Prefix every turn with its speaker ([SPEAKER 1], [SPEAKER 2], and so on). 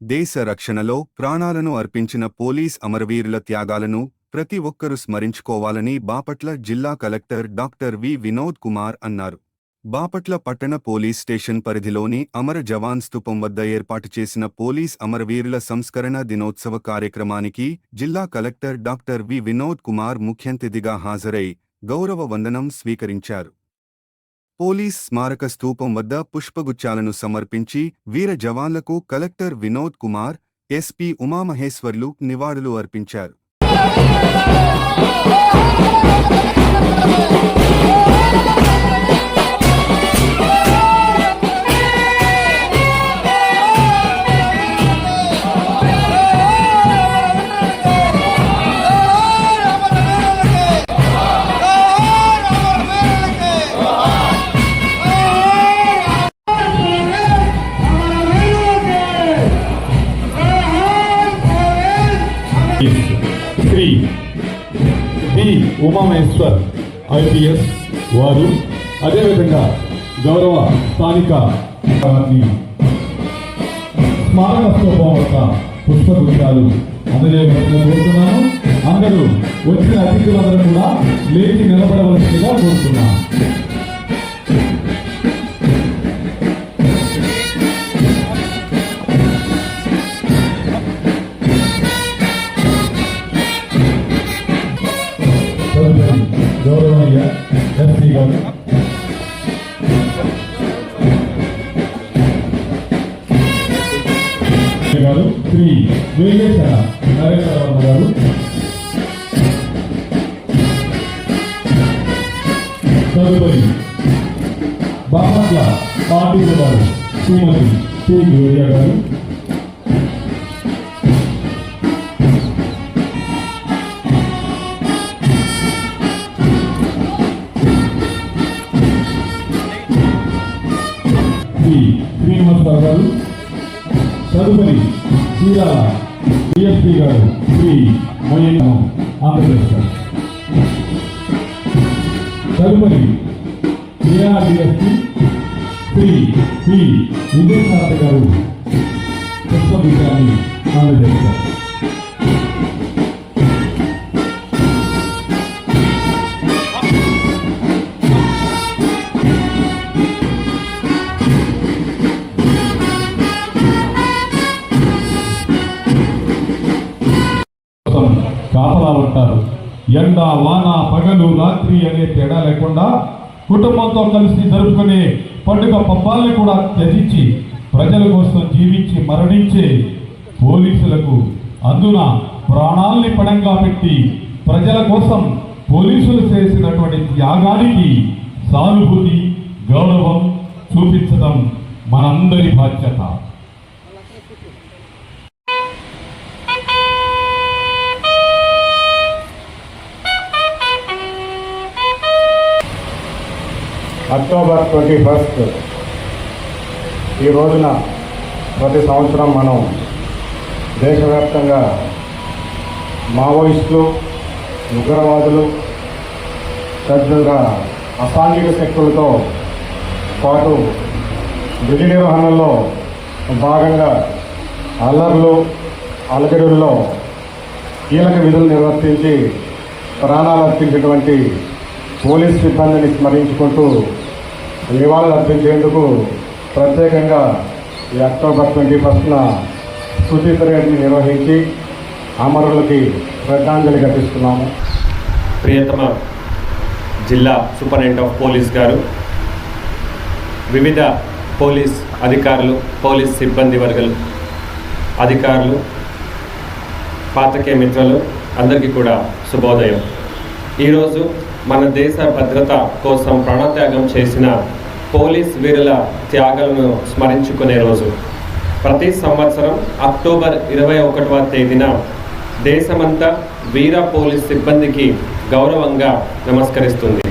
[SPEAKER 1] దేశ రక్షణలో ప్రాణాలను అర్పించిన పోలీస్ అమరవీరుల త్యాగాలను ప్రతి ఒక్కరూ స్మరించుకోవాలని బాపట్ల జిల్లా collector doctor V. Vinod Kumar అన్నారు. బాపట్ల పట్టణ పోలీస్ స్టేషన్ పరిధిలోని అమర జవాన్ స్థూపం వద్ద ఏర్పాటు చేసిన పోలీస్ అమరవీరుల సంస్కరణ దినోత్సవ కార్యక్రమానికి జిల్లా collector doctor V. Vinod Kumar ముఖ్యంతిథిగా హాజరై గౌరవ వందనం స్వీకరించారు. పోలీస్ స్మారక స్థూపం వద్ద పుష్పగుచ్చాలను సమర్పించి వీర జవాన్లకు కలెక్టర్ వినోద్ కుమార్ ఎస్పీ ఉమామహేశ్వర్లు నివాళులు అర్పించారు.
[SPEAKER 2] శ్రీ బి ఉమామేశ్వర్ ఐపీఎస్ వారు అదేవిధంగా గౌరవ స్థానిక వారిని స్మారక స్తూపం యొక్క పుష్పగుచ్చాలు అందజేయవలసిందిగా అందరూ వచ్చిన అతిథులందరూ కూడా లేచి నిలబడవలసిందిగా కోరుతున్నాను. ఎస్పీ గారు గారు శ్రీ వేగేశ్వర నరేంద్ర గారు తదుపరి బాపట్ల పార్టీ గారు శ్రీమతి గారు శ్రీనివాసరావు గారు తదుపరి చీరాల డిఎస్పీ గారు శ్రీ మొయ్యం ఆంధ్రప్రదేశ్ గారు. తదుపరి చీరాల డిఎస్పీ శ్రీ పి విజయసారథి గారు పుష్పభూషాన్ని అందజేస్తారు కోసం కాపలా ఉంటారు. ఎండ వాన పగలు రాత్రి అనే తేడా లేకుండా కుటుంబంతో కలిసి జరుపుకునే పండుగ పబ్బాల్ని కూడా త్యజించి ప్రజల కోసం జీవించి మరణించే పోలీసులకు అందున ప్రాణాల్ని పణంగా పెట్టి ప్రజల కోసం పోలీసులు చేసినటువంటి త్యాగానికి సానుభూతి గౌరవం చూపించడం మనందరి బాధ్యత.
[SPEAKER 3] October twenty first. ఈ రోజున ప్రతి సంవత్సరం మనం దేశవ్యాప్తంగా మావోయిస్టులు ఉగ్రవాదులు తదితర అసాంఘిక శక్తులతో పాటు విధి నిర్వహణలో భాగంగా అల్లర్లు అలగడుల్లో కీలక విధులు నిర్వర్తించి ప్రాణాలు అర్పించినటువంటి పోలీస్ సిబ్బందిని స్మరించుకుంటూ నివాళులు అర్పించేందుకు ప్రత్యేకంగా ఈ అక్టోబర్ ట్వంటీ ఫస్ట్న స్థుతి పరేడ్ని నిర్వహించి అమరులకి శ్రద్ధాంజలి ఘటిస్తున్నాము.
[SPEAKER 4] ప్రియతమ జిల్లా సూపరింటెండెంట్ ఆఫ్ పోలీస్ గారు వివిధ పోలీస్ అధికారులు పోలీస్ సిబ్బంది వర్గలు అధికారులు పాతకే మిత్రులు అందరికీ కూడా శుభోదయం. ఈరోజు మన దేశ భద్రత కోసం ప్రాణత్యాగం చేసిన పోలీస్ వీరుల త్యాగాలను స్మరించుకునే రోజు. ప్రతి సంవత్సరం అక్టోబర్ ఇరవై ఒకటవ తేదీన దేశమంతా వీర పోలీస్ సిబ్బందికి గౌరవంగా నమస్కరిస్తుంది.